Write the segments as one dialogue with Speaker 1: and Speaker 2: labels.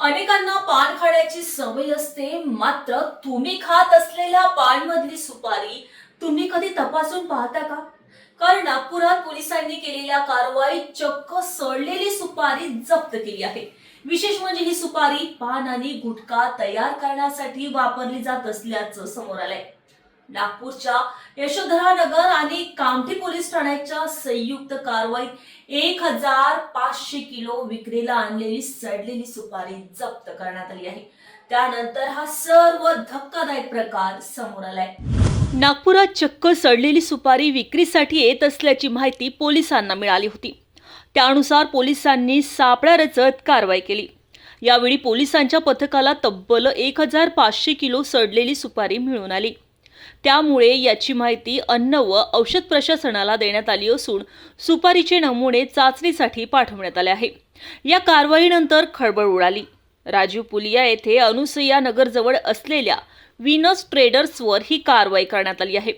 Speaker 1: अनेकांना पान खाण्याची सवय असते मात्र तुम्ही खात असलेल्या पान मधली सुपारी तुम्ही कधी तपासून पाहता का? कारण नागपुरात पोलिसांनी केलेल्या कारवाईत चक्क सडलेली सुपारी जप्त केली आहे. विशेष म्हणजे ही सुपारी पान आणि गुटखा तयार करण्यासाठी वापरली जात असल्याचं समोर आलंय. नागपूरच्या यशोधरा नगर आणि कामठी पोलीस ठाण्याच्या संयुक्त कारवाईत एक हजार पाचशे किलो विक्रीला आणलेली सडलेली सुपारी जप्त करण्यात आली आहे. त्यानंतर हा सर्व धक्कादायक प्रकार समोर आलाय. नागपुरात चक्क सडलेली सुपारी विक्रीसाठी येत असल्याची माहिती पोलिसांना मिळाली होती. त्यानुसार पोलिसांनी सापळ्या रचत कारवाई केली. यावेळी पोलिसांच्या पथकाला तब्बल एक हजार पाचशे किलो सडलेली सुपारी मिळून आली. त्यामुळे याची माहिती अन्न व औषध प्रशासनाला देण्यात आली असून सुपारीचे नमुने चाचणीसाठी पाठवण्यात आले आहे. या कारवाईनंतर खळबळ उडाली. राजीव पुलिया येथे अनुसया नगरजवळ असलेल्या विनस ट्रेडर्सवर ही कारवाई करण्यात आली आहे.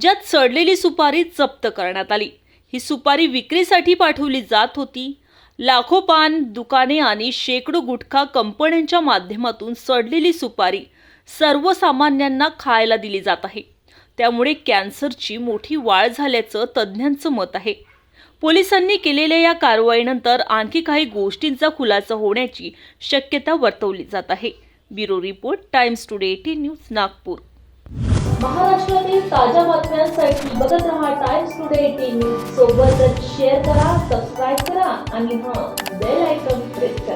Speaker 1: ज्यात सडलेली सुपारी जप्त करण्यात आली. ही सुपारी विक्रीसाठी पाठवली जात होती. लाखो पान दुकाने आणि शेकडो गुटखा कंपन्यांच्या माध्यमातून सडलेली सुपारी सर्वसामान्यांना खायला दिली जात आहे. त्यामुळे कॅन्सरची मोठी वाढ झाल्याचं तज्ज्ञांचं मत आहे. पोलिसांनी केलेल्या या कारवाईनंतर आणखी काही गोष्टींचा खुलासा होण्याची शक्यता वर्तवली जात आहे. Bureau report Times Today eighteen news Nagpur. महाराष्ट्रातील ताज्या बातम्यांसाठी बघत रहा टाइम्स टुडे एटीन न्यूज सोबतच शेअर करा सबस्क्राईब करा आणि हां बेल आयकॉन प्रेस करा.